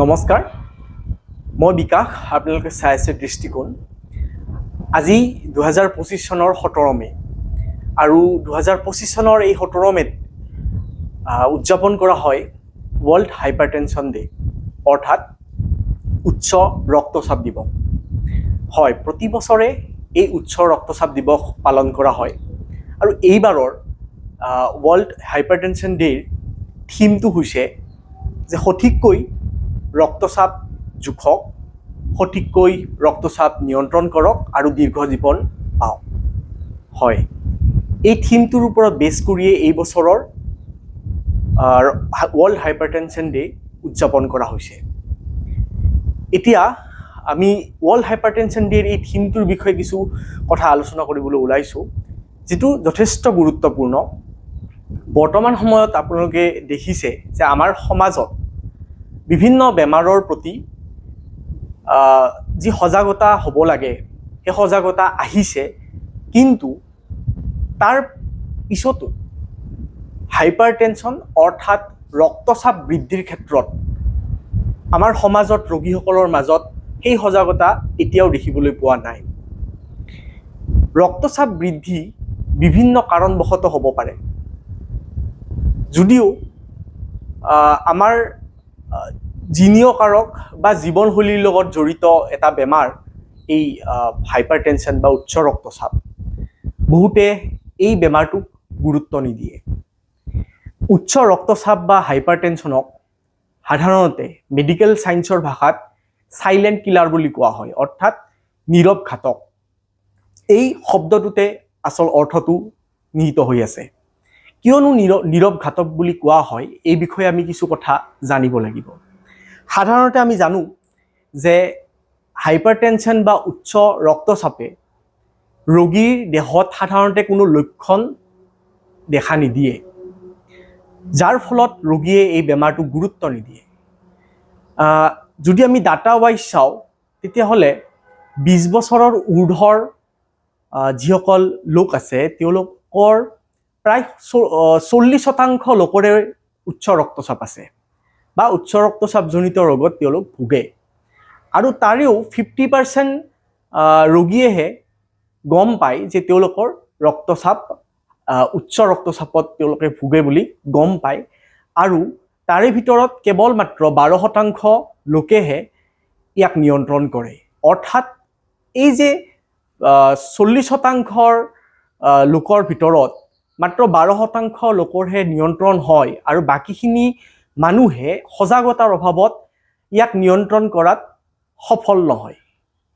নমস্কাৰ। মই বিকাশ, আপোনালোকে চাই আছে দৃষ্টিকোণ। আজি দুহেজাৰ পঁচিছ চনৰ সোতৰ মে' আৰু দুহেজাৰ পঁচিছ চনৰ এই সোতৰ মে'ত উদযাপন কৰা হয় ৱৰ্ল্ড হাইপাৰ টেনশ্যন ডে' অৰ্থাৎ উচ্চ ৰক্তচাপ দিৱস। হয়, প্ৰতি বছৰে এই উচ্চ ৰক্তচাপ দিৱস পালন কৰা হয়। আৰু এইবাৰৰ ৱৰ্ল্ড হাইপাৰ টেনশ্যন ডে'ৰ থিমটো হৈছে যে সঠিককৈ ৰক্তচাপ জোখক, সঠিককৈ ৰক্তচাপ নিয়ন্ত্ৰণ কৰক আৰু দীৰ্ঘ জীৱন পাওক। হয়, এই থিমটোৰ ওপৰত বেছ কৰিয়েই এই বছৰৰ ৱৰ্ল্ড হাইপাৰ ডে' উদযাপন কৰা হৈছে। এতিয়া, আমি ৱৰ্ল্ড হাইপাৰ টেনশ্যন ডে'ৰ এই থিমটোৰ বিষয়ে কিছু কথা আলোচনা কৰিবলৈ ওলাইছোঁ, যিটো যথেষ্ট গুৰুত্বপূৰ্ণ। বৰ্তমান সময়ত আপোনালোকে দেখিছে যে আমাৰ সমাজত বিভিন্ন বেমাৰৰ প্ৰতি যি সজাগতা হ'ব লাগে, সেই সজাগতা আহিছে, কিন্তু তাৰ পিছতো হাইপাৰ টেনশ্যন অৰ্থাৎ ৰক্তচাপ বৃদ্ধিৰ ক্ষেত্ৰত আমাৰ সমাজত ৰোগীসকলৰ মাজত সেই সজাগতা এতিয়াও দেখিবলৈ পোৱা নাই। ৰক্তচাপ বৃদ্ধি বিভিন্ন কাৰণবশতঃ হ'ব পাৰে। যদিও আমাৰ আহ, জিনীয় কাৰক বা জীৱনশৈলীৰ লগত জড়িত এটা বেমাৰ এই হাইপাৰ টেনশ্যন বা উচ্চ ৰক্তচাপ। বহুতে এই বেমাৰটোক গুৰুত্ব নিদিয়ে। উচ্চ ৰক্তচাপ বা হাইপাৰ টেনশ্যনক সাধাৰণতে মেডিকেল ছায়েন্সৰ ভাষাত চাইলেণ্ট কিলাৰ বুলি কোৱা হয় অৰ্থাৎ নীৰৱ ঘাতক। এই শব্দটোতে আচল অৰ্থটো নিহিত হৈ আছে। কিয়নো নীৰৱ নীৰৱ ঘাতক বুলি কোৱা হয়, এই বিষয়ে আমি কিছু কথা জানিব লাগিব। সাধাৰণতে আমি জানো যে হাইপাৰ টেনশ্যন বা উচ্চ ৰক্তচাপে ৰোগীৰ দেহত সাধাৰণতে কোনো লক্ষণ দেখা নিদিয়ে, যাৰ ফলত ৰোগীয়ে এই বেমাৰটোক গুৰুত্ব নিদিয়ে। যদি আমি ডাটা ৱাইজ চাওঁ, তেতিয়াহ'লে বিছ বছৰৰ ঊৰ্ধৰ যিসকল লোক আছে, তেওঁলোকৰ প্ৰায় চল্লিছ শতাংশ লোকৰে উচ্চ ৰক্তচাপ আছে বা উচ্চ ৰক্তচাপজনিত ৰোগত তেওঁলোক ভোগে। আৰু তাৰেও ফিফটি পাৰ্চেণ্ট ৰোগীয়েহে গম পায় যে তেওঁলোকৰ ৰক্তচাপ উচ্চ ৰক্তচাপত তেওঁলোকে ভোগে বুলি গম পায়। আৰু তাৰে ভিতৰত কেৱল মাত্ৰ বাৰ শতাংশ লোকেহে ইয়াক নিয়ন্ত্ৰণ কৰে। অৰ্থাৎ এই যে চল্লিছ শতাংশৰ লোকৰ ভিতৰত মাত্ৰ বাৰ শতাংশ লোকৰহে নিয়ন্ত্ৰণ হয় আৰু বাকীখিনি মানুহে সজাগতাৰ অভাৱত ইয়াক নিয়ন্ত্ৰণ কৰাত সফল নহয়।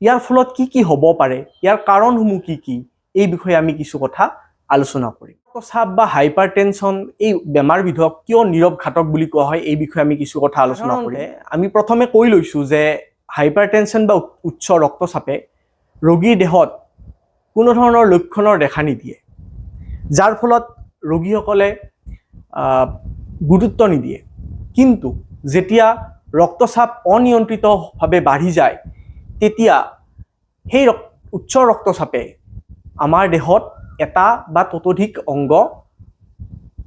ইয়াৰ ফলত কি কি হ'ব পাৰে? ইয়াৰ কাৰণসমূহ কি কি? এই বিষয়ে আমি কিছু কথা আলোচনা কৰিম। ৰক্তচাপ বা হাইপাৰ টেনশ্যন এই বেমাৰবিধক কিয় নীৰৱ ঘাতক বুলি কোৱা হয় এই বিষয়ে আমি কিছু কথা আলোচনা কৰিম। আমি প্ৰথমে কৈ লৈছোঁ যে হাইপাৰ টেনশ্যন বা উচ্চ ৰক্তচাপে ৰোগীৰ দেহত কোনো ধৰণৰ লক্ষণৰ দেখা নিদিয়ে। যাৰ ফলত ৰোগীসকলে গুৰুত্ব নিদিয়ে। কিন্তু যেতিয়া ৰক্তচাপ অনিয়ন্ত্ৰিতভাৱে বাঢ়ি যায়, তেতিয়া সেই উচ্চ ৰক্তচাপে আমাৰ দেহত এটা বা ততোধিক অংগ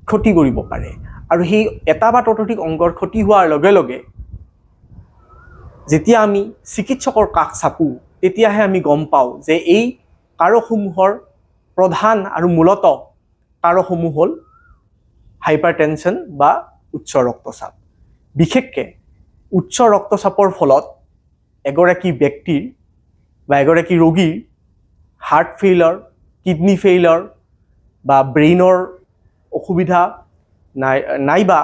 ক্ষতি কৰিব পাৰে। আৰু সেই এটা বা ততোধিক অংগৰ ক্ষতি হোৱাৰ লগে লগে যেতিয়া আমি চিকিৎসকৰ কাষ চাপোঁ, তেতিয়াহে আমি গম পাওঁ যে এই কাৰকসমূহৰ প্ৰধান আৰু মূলত কাৰকসমূহ হ'ল হাইপাৰ টেনশ্যন বা উচ্চ ৰক্তচাপ বিশেষকৈ উচ্চ ৰক্তচাপৰ ফলত এগৰাকী ব্যক্তিৰ বা এগৰাকী ৰোগীৰ হাৰ্ট ফেইলাৰ কিডনী ফেইলাৰ বা ব্ৰেইনৰ অসুবিধা নাই নাইবা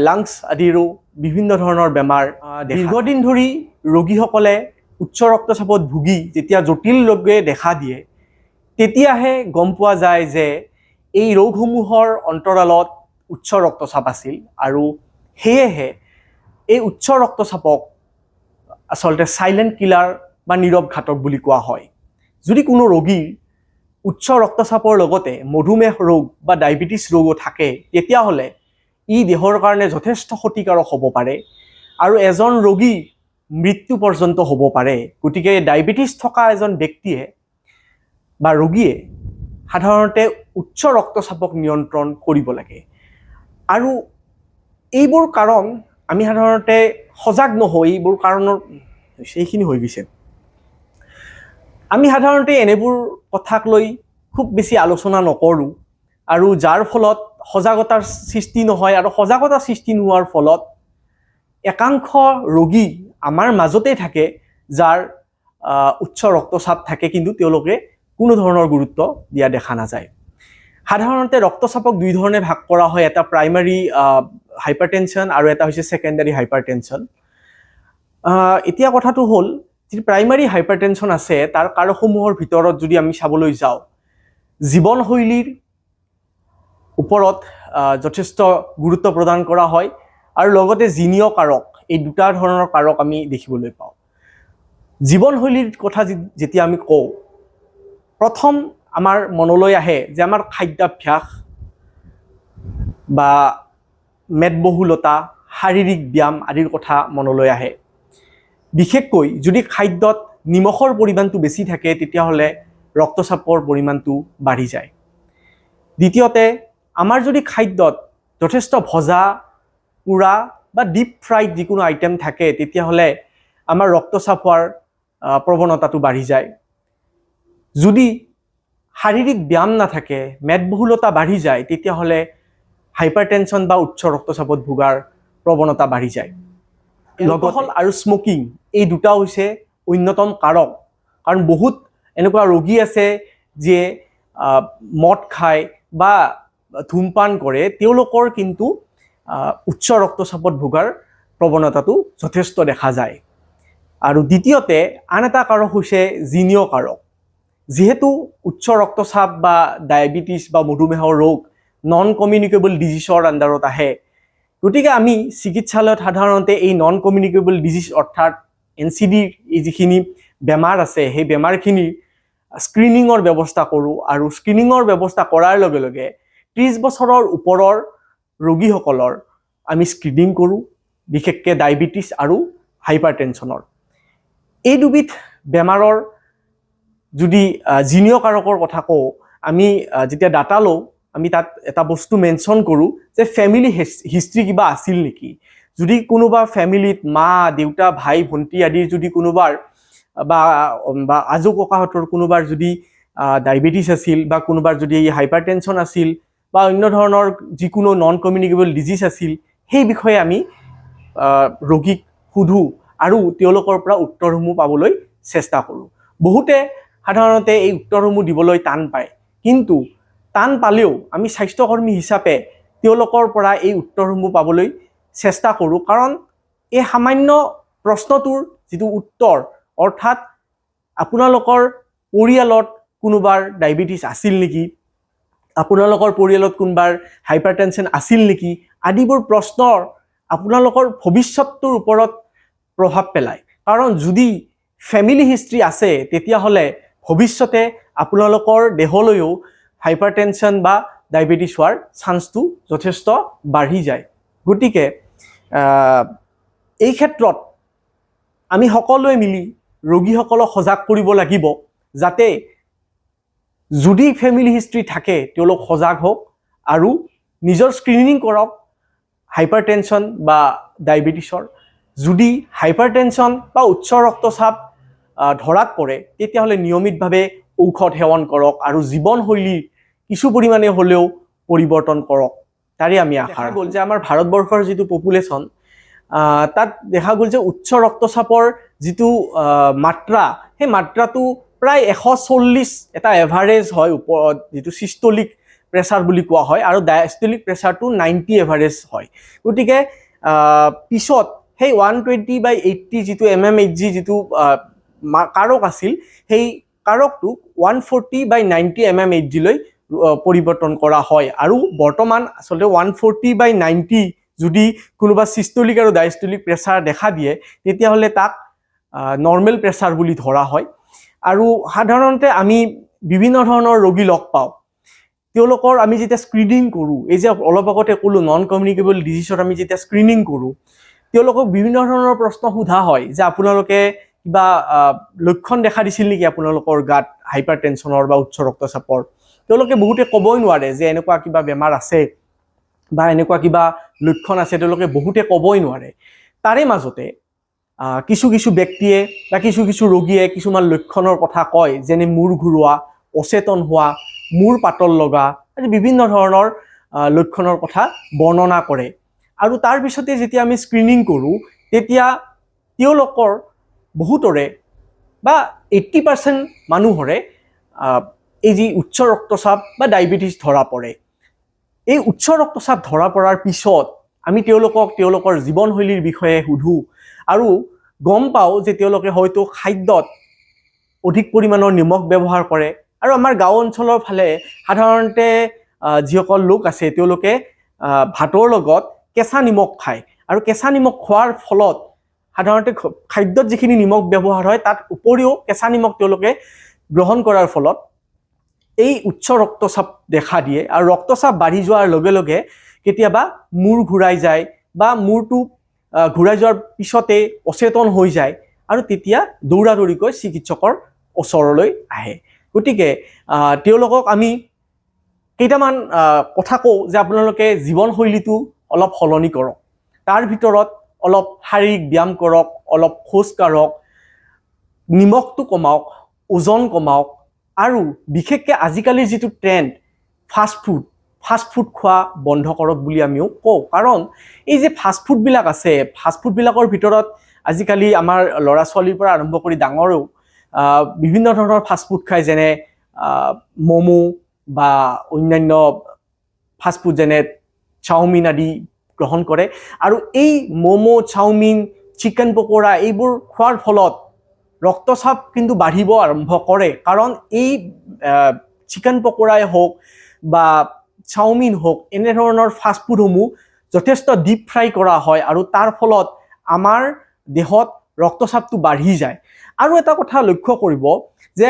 লাংছ আদিৰো বিভিন্ন ধৰণৰ বেমাৰ দীৰ্ঘদিন ধৰি ৰোগীসকলে উচ্চ ৰক্তচাপত ভুগি যেতিয়া জটিল ৰোগে দেখা দিয়ে তেতিয়াহে গম পোৱা যায় যে এই ৰোগসমূহৰ অন্তৰালত উচ্চ ৰক্তচাপ আছিল আৰু সেয়েহে এই উচ্চ ৰক্তচাপক আচলতে চাইলেণ্ট কিলাৰ বা নীৰৱ ঘাতক বুলি কোৱা হয়। যদি কোনো ৰোগীৰ উচ্চ ৰক্তচাপৰ লগতে মধুমেহ ৰোগ বা ডায়েবেটিছ ৰোগো থাকে, তেতিয়াহ'লে ই দেহৰ কাৰণে যথেষ্ট ক্ষতিকাৰক হ'ব পাৰে আৰু এজন ৰোগী মৃত্যু পৰ্যন্ত হ'ব পাৰে। গতিকে ডায়েবেটিছ থকা এজন ব্যক্তিয়ে বা ৰোগীয়ে সাধাৰণতে উচ্চ ৰক্তচাপক নিয়ন্ত্ৰণ কৰিব লাগে। আৰু এইবোৰ কাৰণ আমি সাধাৰণতে সজাগ নহৈ এইবোৰ কাৰণৰ, সেইখিনি হৈ গৈছে। আমি সাধাৰণতে এনেবোৰ কথাক লৈ খুব বেছি আলোচনা নকৰোঁ আৰু যাৰ ফলত সজাগতাৰ সৃষ্টি নহয় আৰু সজাগতা সৃষ্টি নোহোৱাৰ ফলত একাংশ ৰোগী আমাৰ মাজতে থাকে, যাৰ উচ্চ ৰক্তচাপ থাকে, কিন্তু তেওঁলোকে কোনো ধৰণৰ গুৰুত্ব দিয়া দেখা নাযায়। সাধাৰণতে ৰক্তচাপক দুই ধৰণে ভাগ কৰা হয়। এটা প্ৰাইমাৰী হাইপাৰটেনশ্যন আৰু এটা হৈছে ছেকেণ্ডাৰী হাইপাৰটেনশ্যন এতিয়া কথাটো হ'ল, যি প্ৰাইমাৰী হাইপাৰটেনশ্যন আছে, তাৰ কাৰকসমূহৰ ভিতৰত যদি আমি চাবলৈ যাওঁ, জীৱনশৈলীৰ ওপৰত যথেষ্ট গুৰুত্ব প্ৰদান কৰা হয় আৰু লগতে জিনীয় কাৰক, এই দুটা ধৰণৰ কাৰক আমি দেখিবলৈ পাওঁ। জীৱনশৈলীৰ কথা যেতিয়া আমি কওঁ প্ৰথম আমাৰ মনলৈ আহে যে আমাৰ খাদ্যাভ্যাস বা মেদবহুলতা, শাৰীৰিক ব্যায়াম আদিৰ কথা মনলৈ আহে। বিশেষকৈ যদি খাদ্যত নিমখৰ পৰিমাণটো বেছি থাকে, তেতিয়াহ'লে ৰক্তচাপৰ পৰিমাণটো বাঢ়ি যায়। দ্বিতীয়তে, আমাৰ যদি খাদ্যত যথেষ্ট ভজা, পোৰা বা ডিপ ফ্ৰাইড যিকোনো আইটেম থাকে, তেতিয়াহ'লে আমাৰ ৰক্তচাপ হোৱাৰ প্ৰৱণতাটো বাঢ়ি যায়। যদি শাৰীৰিক ব্যায়াম নাথাকে মেদবহুলতা বাঢ়ি যায় তেতিয়াহ'লে হাইপাৰটেনশ্যন বা উচ্চ ৰক্তচাপত ভোগাৰ প্ৰৱণতা বাঢ়ি যায়। এলকহল আৰু স্মকিং এই দুটা হৈছে অন্যতম কাৰক। কাৰণ বহুত এনেকুৱা ৰোগী আছে যিয়ে মদ খায় বা ধূমপান কৰে তেওঁলোকৰ কিন্তু উচ্চ ৰক্তচাপত ভোগাৰ প্ৰৱণতাটো যথেষ্ট দেখা যায়। আৰু দ্বিতীয়তে আন এটা কাৰক হৈছে জিনীয় কাৰক। যিহেতু উচ্চ ৰক্তচাপ বা ডায়েবেটিছ বা মধুমেহৰ ৰোগ নন কমিউনিকেবল ডিজিজৰ আণ্ডাৰত আহে। গতিকে আমি চিকিৎসালয়ত সাধাৰণতে এই নন কমিউনিকেবল ডিজিজ অৰ্থাৎ এন চি ডিৰ যিখিনি বেমাৰ আছে, সেই বেমাৰখিনিৰ স্ক্ৰিনিঙৰ ব্যৱস্থা কৰোঁ আৰু স্ক্ৰিনিঙৰ ব্যৱস্থা কৰাৰ লগে লগে ত্ৰিছ বছৰৰ ওপৰৰ ৰোগীসকলৰ আমি স্ক্ৰিনিং কৰোঁ, বিশেষকৈ ডায়েবেটিছ আৰু হাইপাৰ টেনশ্যনৰ এই দুবিধ বেমাৰৰ যদি জিনীয় কাৰকৰ কথা কওঁ, আমি যেতিয়া ডাটা লওঁ, আমি তাত এটা বস্তু মেনশ্যন কৰোঁ যে ফেমিলি হিষ্ট্ৰী কিবা আছিল নেকি। যদি কোনোবা ফেমিলিত মা, দেউতা, ভাই, ভণ্টি আদিৰ যদি কোনোবাৰ, বা বা আজো ককাহঁতৰ কোনোবাৰ যদি ডায়েবেটিছ আছিল বা কোনোবাৰ যদি হাইপাৰ টেনশ্যন আছিল বা অন্য ধৰণৰ যিকোনো নন কমিউনিকেবল ডিজিজ আছিল, সেই বিষয়ে আমি ৰোগীক সোধোঁ আৰু তেওঁলোকৰ পৰা উত্তৰসমূহ পাবলৈ চেষ্টা কৰোঁ। বহুতে সাধাৰণতে এই উত্তৰসমূহ দিবলৈ টান পায়। কিন্তু টান পালেও আমি স্বাস্থ্যকৰ্মী হিচাপে তেওঁলোকৰ পৰা এই উত্তৰসমূহ পাবলৈ চেষ্টা কৰোঁ। কাৰণ এই সামান্য প্ৰশ্নটোৰ যিটো উত্তৰ, অৰ্থাৎ আপোনালোকৰ পৰিয়ালত কোনোবাৰ ডায়েবেটিছ আছিল নেকি, আপোনালোকৰ পৰিয়ালত কোনোবাৰ হাইপাৰ টেনশ্যন আছিল নেকি, আদিবোৰ প্ৰশ্নৰ আপোনালোকৰ ভৱিষ্যতটোৰ ওপৰত প্ৰভাৱ পেলায়। কাৰণ যদি ফেমিলি হিষ্ট্ৰী আছে, তেতিয়াহ'লে ভৱিষ্যতে আপোনালোকৰ দেহলৈও হাইপাৰ টেনশ্যন বা ডায়েবেটিছ হোৱাৰ চান্সটো যথেষ্ট বাঢ়ি যায়। গতিকে এই ক্ষেত্ৰত আমি সকলোৱে মিলি ৰোগীসকলক সজাগ কৰিব লাগিব যাতে যদি ফেমিলি হিষ্ট্ৰী থাকে, তেওঁলোক সজাগ হওক আৰু নিজৰ স্ক্ৰিনিং কৰক হাইপাৰ টেনশ্যন বা ডায়েবেটিছৰ। যদি হাইপাৰ টেনশ্যন বা উচ্চ ৰক্তচাপ ধৰাত পৰে তেতিয়াহ'লে নিয়মিতভাৱে ঔষধ সেৱন কৰক আৰু জীৱনশৈলী কিছু পৰিমাণে হ'লেও পৰিৱৰ্তন কৰক। তাৰে আমি আশা গ'ল যে আমাৰ ভাৰতবৰ্ষৰ যিটো পপুলেশ্যন তাত দেখা গ'ল যে উচ্চ ৰক্তচাপৰ যিটো মাত্ৰা সেই মাত্ৰাটো প্ৰায় এশ চল্লিছ এটা এভাৰেজ হয় ওপৰত যিটো চিষ্টলিক প্ৰেছাৰ বুলি কোৱা হয় আৰু ডায়েষ্টলিক প্ৰেছাৰটো নাইণ্টি এভাৰেজ হয়। গতিকে পিছত সেই ওৱান টুৱেণ্টি বাই এইট্টি যিটো এম এম এইচ জি যিটো কাৰক আছিল, সেই কাৰকটোক one forty by ninety M M H জিলৈ পৰিৱৰ্তন কৰা হয়। আৰু বৰ্তমান আচলতে ওৱান ফৰ্টি বাই নাইণ্টি যদি কোনোবা চিষ্টলিক আৰু ডায়েষ্টলিক প্ৰেছাৰ দেখা দিয়ে, তেতিয়াহ'লে তাক নৰ্মেল প্ৰেছাৰ বুলি ধৰা হয়। আৰু সাধাৰণতে আমি বিভিন্ন ধৰণৰ ৰোগী লগ পাওঁ। তেওঁলোকৰ আমি যেতিয়া স্ক্ৰিনিং কৰোঁ, এই যে অলপ আগতে ক'লোঁ নন কমিউনিকেবল ডিজিজত আমি যেতিয়া স্ক্ৰিনিং কৰোঁ, তেওঁলোকক বিভিন্ন ধৰণৰ প্ৰশ্ন সোধা হয় যে আপোনালোকে কিবা লক্ষণ দেখা দিছিল নেকি আপোনালোকৰ গাত হাইপাৰ টেনশ্যনৰ বা উচ্চ ৰক্তচাপৰ? তেওঁলোকে বহুতে ক'বই নোৱাৰে যে এনেকুৱা কিবা বেমাৰ আছে বা এনেকুৱা কিবা লক্ষণ আছে, তেওঁলোকে বহুতে ক'বই নোৱাৰে। তাৰে মাজতে কিছু কিছু ব্যক্তিয়ে বা কিছু কিছু ৰোগীয়ে কিছুমান লক্ষণৰ কথা কয়, যেনে মূৰ ঘূৰোৱা, অচেতন হোৱা, মূৰ পাতল লগা, আদি বিভিন্ন ধৰণৰ লক্ষণৰ কথা বৰ্ণনা কৰে। আৰু তাৰ পিছতে যেতিয়া আমি স্ক্ৰিনিং কৰোঁ, তেতিয়া তেওঁলোকৰ বহুতৰে বা এইট্টি পাৰ্চেণ্ট মানুহৰে এই যি উচ্চ ৰক্তচাপ বা ডায়েবেটিছ ধৰা পৰে। এই উচ্চ ৰক্তচাপ ধৰা পৰাৰ পিছত আমি তেওঁলোকক তেওঁলোকৰ জীৱনশৈলীৰ বিষয়ে সুধোঁ আৰু গম পাওঁ যে তেওঁলোকে হয়তো খাদ্যত অধিক পৰিমাণৰ নিমখ ব্যৱহাৰ কৰে আৰু আমাৰ গাঁও অঞ্চলৰ ফালে সাধাৰণতে যিসকল লোক আছে তেওঁলোকে ভাতৰ লগত কেঁচা নিমখ খায়। আৰু কেঁচা নিমখ খোৱাৰ ফলত সাধাৰণতে খাদ্যত যিখিনি নিমখ ব্যৱহাৰ হয়, তাত উপৰিও কেঁচা নিমখ তেওঁলোকে গ্ৰহণ কৰাৰ ফলত এই উচ্চ ৰক্তচাপ দেখা দিয়ে আৰু ৰক্তচাপ বাঢ়ি যোৱাৰ লগে লগে কেতিয়াবা মূৰ ঘূৰাই যায় বা মূৰটো ঘূৰাই যোৱাৰ পিছতে অচেতন হৈ যায় আৰু তেতিয়া দৌৰা দৌৰিকৈ চিকিৎসকৰ ওচৰলৈ আহে। গতিকে তেওঁলোকক আমি কেইটামান কথা কওঁ যে আপোনালোকে জীৱনশৈলীটো অলপ সলনি কৰক। তাৰ ভিতৰত অলপ শাৰীৰিক ব্যায়াম কৰক, অলপ খোজ কাঢ়ক, নিমখটো কমাওক, ওজন কমাওক আৰু বিশেষকৈ আজিকালিৰ যিটো trend fast food fast food খোৱা বন্ধ কৰক বুলি আমিও কওঁ। কাৰণ এই যে ফাষ্ট ফুডবিলাক আছে ফাষ্ট ফুডবিলাকৰ ভিতৰত আজিকালি আমাৰ ল'ৰা ছোৱালীৰ পৰা আৰম্ভ কৰি ডাঙৰেও বিভিন্ন ধৰণৰ ফাষ্ট ফুড খায়, যেনে ম'ম' বা অন্যান্য ফাষ্ট ফুড যেনে, চাওমিন আদি গ্ৰহণ কৰে। আৰু এই ম'ম' চাওমিন, চিকেন পকৰা এইবোৰ খোৱাৰ ফলত ৰক্তচাপ কিন্তু বাঢ়িব আৰম্ভ কৰে। কাৰণ এই চিকেন পকৰাই হওক বা চাওমিন হওক, এনেধৰণৰ ফাষ্ট ফুডসমূহ যথেষ্ট ডিপ ফ্ৰাই কৰা হয় আৰু তাৰ ফলত আমাৰ দেহত ৰক্তচাপটো বাঢ়ি যায়। আৰু এটা কথা লক্ষ্য কৰিব যে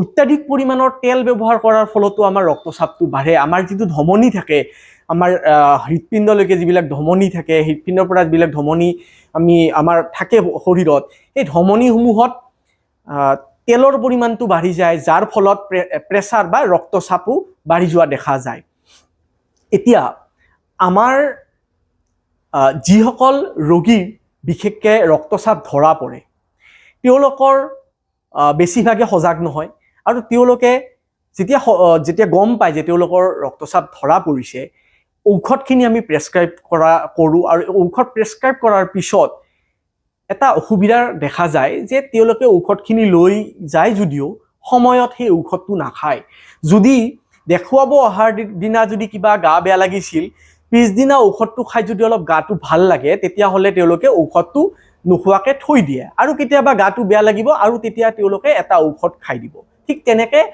অত্যাধিক পৰিমাণৰ তেল ব্যৱহাৰ কৰাৰ ফলতো আমাৰ ৰক্তচাপটো বাঢ়ে। আমাৰ যিটো ধমনী থাকে, আমাৰ হৃদপিণ্ডলৈকে যিবিলাক ধমনী থাকে হৃদপিণ্ডৰ পৰা যিবিলাক ধমনী আমি, আমাৰ থাকে শৰীৰত, সেই ধমনীসমূহত তেলৰ পৰিমাণটো বাঢ়ি যায়, যাৰ ফলত প্ৰে- প্ৰেছাৰ বা ৰক্তচাপো বাঢ়ি যোৱা দেখা যায়। এতিয়া, আমাৰ যিসকল ৰোগীৰ বিশেষকৈ ৰক্তচাপ ধৰা পৰে, তেওঁলোকৰ বেছিভাগে সজাগ নহয়। আৰু তেওঁলোকে যেতিয়া যেতিয়া গম পায় যে তেওঁলোকৰ ৰক্তচাপ ধৰা পৰিছে, ঔষধখিনি আমি প্ৰেছক্ৰাইব কৰা কৰোঁ আৰু ঔষধ প্ৰেছক্ৰাইব কৰাৰ পিছত এটা অসুবিধা দেখা যায় যে তেওঁলোকে ঔষধখিনি লৈ যায় যদিও সময়ত সেই ঔষধটো নাখায়। যদি দেখুৱাব অহাৰ দিনা যদি কিবা গা বেয়া লাগিছিল, পিছদিনা ঔষধটো খাই যদি অলপ গাটো ভালো লাগে, তেতিয়াহ'লে তেওঁলোকে ঔষধটো নোখোৱাকৈ থৈ দিয়ে। আৰু কেতিয়াবা গাটো বেয়া লাগিব আৰু তেতিয়া তেওঁলোকে এটা ঔষধ খাই দিব। ঠিক তেনেকৈ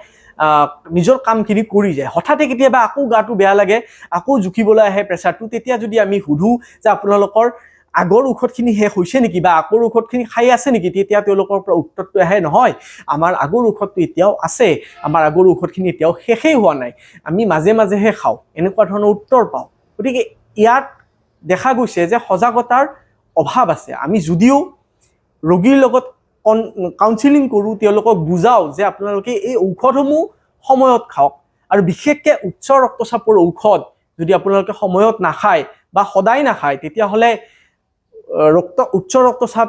নিজৰ কামখিনি কৰি যায়। হঠাতে কেতিয়াবা আকৌ গাটো বেয়া লাগে আকৌ জুখিবলৈ আহে প্ৰেছাৰটো তেতিয়া যদি আমি সুধোঁ যে আপোনালোকৰ আগৰ ঔষধখিনি শেষ হৈছে নেকি বা আগৰ ঔষধখিনি খাই আছে নেকি তেতিয়া তেওঁলোকৰ পৰা উত্তৰটো আহে নহয় আমাৰ আগৰ ঔষধটো এতিয়াও আছে আমাৰ আগৰ ঔষধখিনি এতিয়াও শেষেই হোৱা নাই। আমি মাজে মাজেহে খাওঁ। এনেকুৱা ধৰণৰ উত্তৰ পাওঁ। গতিকে ইয়াত দেখা গৈছে যে সজাগতাৰ অভাৱ আছে। আমি যদিও ৰোগীৰ লগত কন কাউন্সিলিং কৰোঁ, তেওঁলোকক বুজাওঁ যে আপোনালোকে এই ঔষধসমূহ সময়ত খাওক। আৰু বিশেষকৈ উচ্চ ৰক্তচাপৰ ঔষধ যদি আপোনালোকে সময়ত নাখায় বা সদায় নাখায়, তেতিয়াহ'লে ৰক্ত, উচ্চ ৰক্তচাপ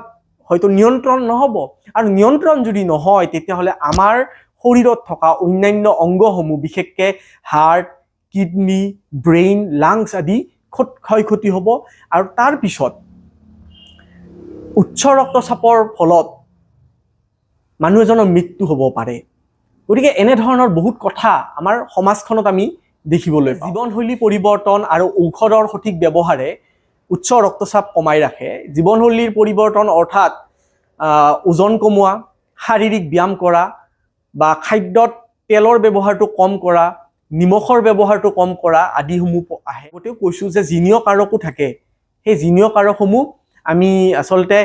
হয়তো নিয়ন্ত্ৰণ নহ'ব। আৰু নিয়ন্ত্ৰণ যদি নহয়, তেতিয়াহ'লে আমাৰ শৰীৰত থকা অন্যান্য অংগসমূহ, বিশেষকৈ হাৰ্ট, কিডনী, ব্ৰেইন, লাংছ আদি ক্ষয় ক্ষতি হ'ব। আৰু তাৰ পিছত উচ্চ ৰক্তচাপৰ ফলত মানুহ এজনৰ মৃত্যু হ'ব পাৰে। গতিকে এনেধৰণৰ বহুত কথা আমাৰ সমাজখনত আমি দেখিবলৈ। জীৱনশৈলী পৰিৱৰ্তন আৰু ঔষধৰ সঠিক ব্যৱহাৰে উচ্চ ৰক্তচাপ কমাই ৰাখে। জীৱনশৈলীৰ পৰিৱৰ্তন অৰ্থাৎ ওজন কমোৱা শাৰীৰিক ব্যায়াম কৰা বা খাদ্যত তেলৰ ব্যৱহাৰটো কম কৰা নিমখৰ ব্যৱহাৰটো কম কৰা আদিসমূহ আহে। গতিকে কৈছোঁ যে জিনীয় কাৰকো থাকে। সেই জিনীয় কাৰকসমূহ আমি আচলতে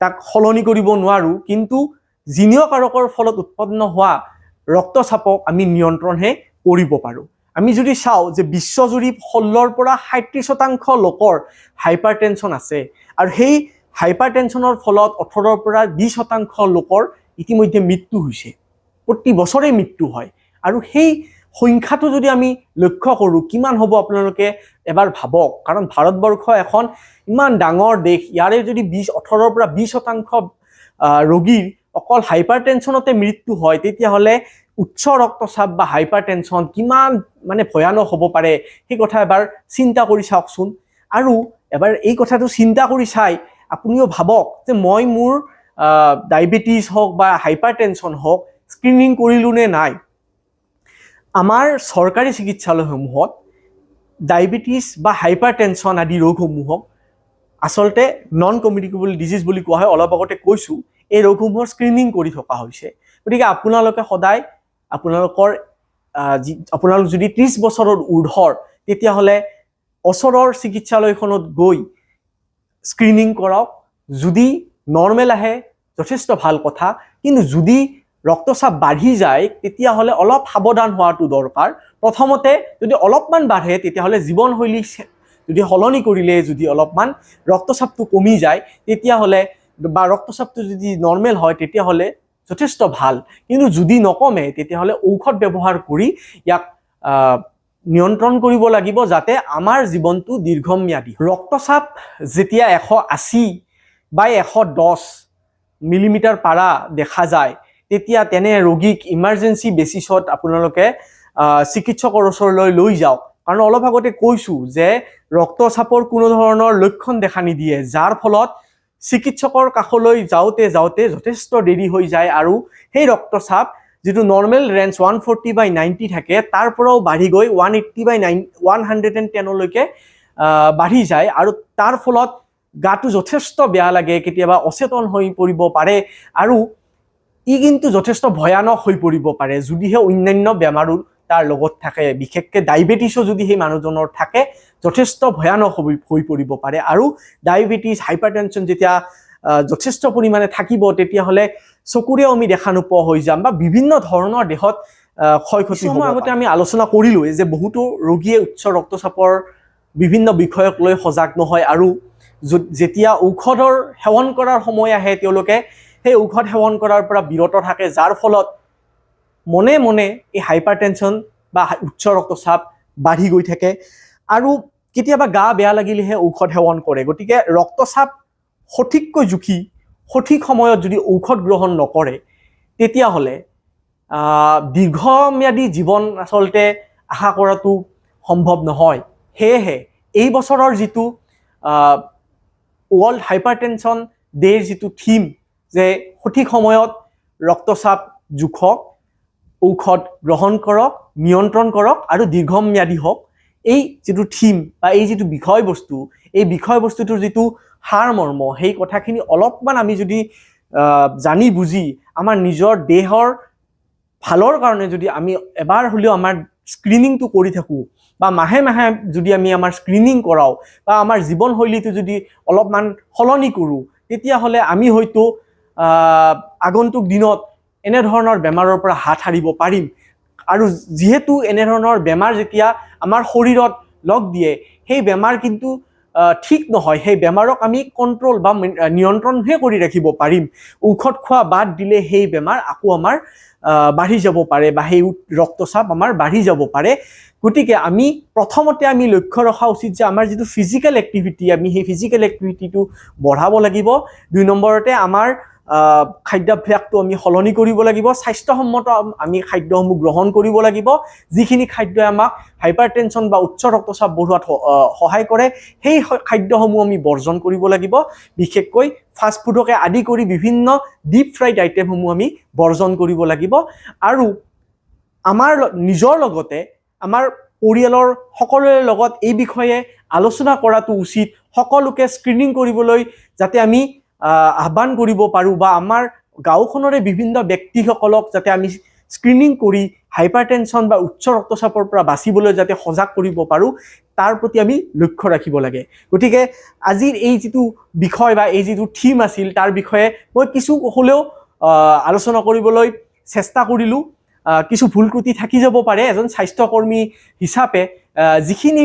তাক সলনি কৰিব নোৱাৰোঁ, কিন্তু জিনীয় কাৰকৰ ফলত উৎপন্ন হোৱা ৰক্তচাপক আমি নিয়ন্ত্ৰণহে কৰিব পাৰোঁ। আমি যদি চাওঁ যে বিশ্বজুৰি ষোল্লৰ পৰা সাতত্ৰিছ শতাংশ লোকৰ হাইপাৰ টেনশ্যন আছে আৰু সেই হাইপাৰ টেনশ্যনৰ ফলত ওঠৰৰ পৰা বিছ শতাংশ লোকৰ ইতিমধ্যে মৃত্যু হৈছে। প্ৰতি বছৰে মৃত্যু হয়। আৰু সেই সংখ্যাটো যদি আমি লক্ষ্য কৰোঁ, কিমান হ'ব আপোনালোকে এবাৰ ভাবক? কাৰণ ভাৰতবৰ্ষ এখন ইমান ডাঙৰ দেশ, ইয়াৰে যদি বিছ ওঠৰৰ পৰা বিছ শতাংশ ৰোগীৰ অকল হাইপাৰ টেনশ্যনতে মৃত্যু হয়, তেতিয়াহ'লে উচ্চ ৰক্তচাপ বা হাইপাৰ টেনশ্যন কিমান মানে ভয়ানক হ'ব পাৰে, সেই কথা এবাৰ চিন্তা কৰি চাওকচোন। আৰু এবাৰ এই কথাটো চিন্তা কৰি চাই আপুনিও ভাবক যে মই মোৰ ডায়েবেটিছ হওক বা হাইপাৰ টেনশ্যন হওক, স্ক্ৰিনিং কৰিলোঁ নে নাই? আমাৰ চৰকাৰী চিকিৎসালয়সমূহত ডায়েবেটিছ বা হাইপাৰ টেনশ্যন আদি ৰোগসমূহক আচলতে নন কমিউনিকেবল ডিজিজ বুলি কোৱা হয়। অলপ আগতে কৈছোঁ, এই ৰোগসমূহৰ স্ক্ৰিনিং কৰি থকা হৈছে। গতিকে আপোনালোকে সদায় আপোনালোকৰ আপোনালোক যদি ত্ৰিছ বছৰৰ ঊৰ্ধৰ তেতিয়াহ'লে ওচৰৰ চিকিৎসালয়খনত গৈ স্ক্ৰিনিং কৰক। যদি নৰ্মেল আহে, যথেষ্ট ভালো কথা। কিন্তু যদি ৰক্তচাপ বাঢ়ি যায় তেতিয়াহ'লে অলপ সাৱধান হোৱাটো দৰকাৰ। প্ৰথমতে, যদি অলপমান বাঢ়ে, তেতিয়াহ'লে জীৱনশৈলী যদি সলনি কৰিলে যদি অলপমান ৰক্তচাপটো কমি যায়, তেতিয়াহ'লে বা ৰক্তচাপটো যদি নৰ্মেল হয়, তেতিয়াহ'লে যথেষ্ট ভালো। কিন্তু যদি নকমে, তেতিয়াহ'লে ঔষধ ব্যৱহাৰ কৰি ইয়াক নিয়ন্ত্ৰণ কৰিব লাগিব যাতে আমাৰ জীৱনটো দীৰ্ঘম্যাদী। ৰক্তচাপ যেতিয়া এশ আশী বা এশ দহ মিলিমিটাৰ পাৰা দেখা যায় তেতিয়া তেনে ৰোগীক ইমাৰ্জেঞ্চি বেচিছত আপোনালোকে চিকিৎসকৰ ওচৰলৈ লৈ যাওক। কাৰণ অলপ আগতে কৈছোঁ যে, ৰক্তচাপৰ কোনো ধৰণৰ লক্ষণ দেখা নিদিয়ে, যাৰ ফলত চিকিৎসকৰ কাষলৈ যাওঁতে যাওঁতে যথেষ্ট দেৰি হৈ যায় আৰু সেই ৰক্তচাপ যিটো normal range one forty by ninety থাকে, তাৰ পৰাও বাঢ়ি গৈ one eighty by nine one hundred and টেনলৈকে বাঢ়ি যায় আৰু তাৰ ফলত গাটো যথেষ্ট বেয়া লাগে, কেতিয়াবা অচেতন হৈ পৰিব পাৰে আৰু ই কিন্তু যথেষ্ট ভয়ানক হৈ পৰিব পাৰে। যদিহে অন্যান্য বেমাৰো তাৰ লগত থাকে। বিশেষকৈ ডায়েবেটিছো যদি সেই মানুহজনৰ থাকে যথেষ্ট ভয়ানক হৈ হৈ পৰিব পাৰে। আৰু ডায়েবেটিছ হাইপাৰ টেনশ্যন যেতিয়া যথেষ্ট পৰিমাণে থাকিব তেতিয়াহ'লে চকুৰেও আমি দেখা নোপোৱা হৈ যাম বা বিভিন্ন ধৰণৰ দেহত ক্ষয় ক্ষতি আগতে আমি আলোচনা কৰিলোৱে যে বহুতো ৰোগীয়ে উচ্চ ৰক্তচাপৰ বিভিন্ন বিষয়ক লৈ সজাগ নহয়। আৰু যেতিয়া ঔষধৰ সেৱন কৰাৰ সময় আহে তেওঁলোকে সেই ঔষধ সেৱন কৰাৰ পৰা বিৰত থাকে, যাৰ ফলত মনে মনে এই হাইপাৰ বা উচ্চ ৰক্তচাপ বাঢ়ি গৈ থাকে আৰু কেতিয়াবা গা বেয়া লাগিলেহে ঔষধ সেৱন কৰে। গতিকে ৰক্তচাপ সঠিককৈ জুখি, সঠিক সময়ত যদি ঔষধ গ্ৰহণ নকৰে, তেতিয়াহ'লে দীৰ্ঘম্যাদী জীৱন আচলতে আশা কৰাটো সম্ভৱ নহয়। সেয়েহে, এই বছৰৰ যিটো ৱৰ্ল্ড হাইপাৰ টেনশ্যন ডেৰ যিটো থিম যে সঠিক সময়ত ৰক্তচাপ জোখক, ঔষধ গ্ৰহণ কৰক, নিয়ন্ত্ৰণ কৰক আৰু দীৰ্ঘম্যাদী হওক। এই যিটো থিম বা এই যিটো বিষয়বস্তু, এই বিষয়বস্তুটোৰ যিটো সাৰ মৰ্ম, সেই কথাখিনি অলপমান আমি যদি জানি বুজি আমাৰ নিজৰ দেহৰ ভালৰ কাৰণে যদি আমি এবাৰ হ'লেও আমাৰ স্ক্ৰিনিংটো কৰি থাকোঁ বা মাহে মাহে যদি আমি আমাৰ স্ক্ৰিনিং কৰাওঁ বা আমাৰ জীৱনশৈলীটো যদি অলপমান সলনি কৰোঁ, তেতিয়াহ'লে আমি হয়তো আগন্তুক দিনত এনেধৰণৰ বেমাৰৰ পৰা হাত সাৰিব পাৰিম। আৰু যিহেতু এনেধৰণৰ বেমাৰ যেতিয়া আমাৰ শৰীৰত লগ দিয়ে, সেই বেমাৰ কিন্তু ঠিক নহয়। সেই বেমাৰক আমি কণ্ট্ৰল বা নিয়ন্ত্ৰণহে কৰি ৰাখিব পাৰিম। ঔষধ খোৱা বাদ দিলে সেই বেমাৰ আকৌ আমাৰ বাঢ়ি যাব পাৰে বা সেই ৰক্তচাপ আমাৰ বাঢ়ি যাব পাৰে। গতিকে আমি প্ৰথমতে আমি লক্ষ্য ৰখা উচিত যে আমাৰ যিটো ফিজিকেল এক্টিভিটি আমি সেই ফিজিকেল এক্টিভিটিটো বঢ়াব লাগিব। দুই নম্বৰতে আমাৰ খাদ্যাভ্যাসটো আমি সলনি কৰিব লাগিব। স্বাস্থ্যসন্মত আম- খাদ্যসমূহ গ্ৰহণ কৰিব লাগিব। যিখিনি খাদ্যই আমাক হাইপাৰ টেনশ্যন বা উচ্চ ৰক্তচাপ বঢ়োৱাত সহায় কৰে সেই খাদ্যসমূহ আমি বৰ্জন কৰিব লাগিব। বিশেষকৈ ফাষ্টফুডকে আদি কৰি বিভিন্ন ডিপ ফ্ৰাইড আইটেমসমূহ আমি বৰ্জন কৰিব লাগিব। আৰু আমাৰ নিজৰ লগতে আমাৰ পৰিয়ালৰ সকলোৰে লগত এই বিষয়ে আলোচনা কৰাটো উচিত। সকলোকে স্ক্ৰিনিং কৰিবলৈ যাতে আমি আহ্বান কৰিব পাৰোঁ বা আমাৰ গাঁওখনৰে বিভিন্ন ব্যক্তিসকলক যাতে আমি স্ক্ৰিনিং কৰি হাইপাৰ টেনশ্যন বা উচ্চ ৰক্তচাপৰ পৰা বাচিবলৈ যাতে সজাগ কৰিব পাৰোঁ, তাৰ প্ৰতি আমি লক্ষ্য ৰাখিব লাগে। গতিকে আজিৰ এই যিটো বিষয় বা এই যিটো থিম আছিল, তাৰ বিষয়ে মই কিছু হ'লেও আলোচনা কৰিবলৈ চেষ্টা কৰিলোঁ। কিছু ভুল ত্ৰুটি থাকি যাব পাৰে এজন স্বাস্থ্যকৰ্মী হিচাপে। যিখিনি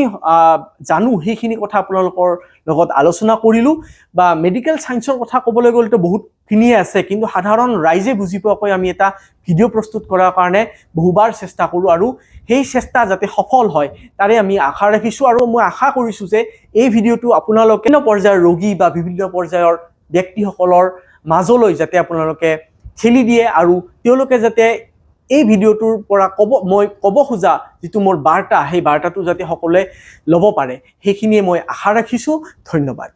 জানো সেইখিনি কথা আপোনালোকৰ লগত আলোচনা কৰিলোঁ বা মেডিকেল ছায়েন্সৰ কথা ক'বলৈ গ'লেতো বহুতখিনিয়ে আছে, কিন্তু সাধাৰণ ৰাইজে বুজি পোৱাকৈ আমি এটা ভিডিঅ' প্ৰস্তুত কৰাৰ কাৰণে বহুবাৰ চেষ্টা কৰোঁ আৰু সেই চেষ্টা যাতে সফল হয়, তাৰে আমি আশা ৰাখিছোঁ আৰু মই আশা কৰিছোঁ যে এই ভিডিঅ'টো আপোনালোকে বিভিন্ন পৰ্যায়ৰ ৰোগী বা বিভিন্ন পৰ্যায়ৰ ব্যক্তিসকলৰ মাজলৈ যাতে আপোনালোকে ঠেলি দিয়ে আৰু তেওঁলোকে যাতে এই ভিডিঅ'টোৰ পৰা ক'ব মই ক'ব খোজা যিটো মোৰ বাৰ্তা সেই বাৰ্তাটো যাতে সকলোৱে ল'ব পাৰে সেইখিনিয়ে মই আশা ৰাখিছোঁ। ধন্যবাদ।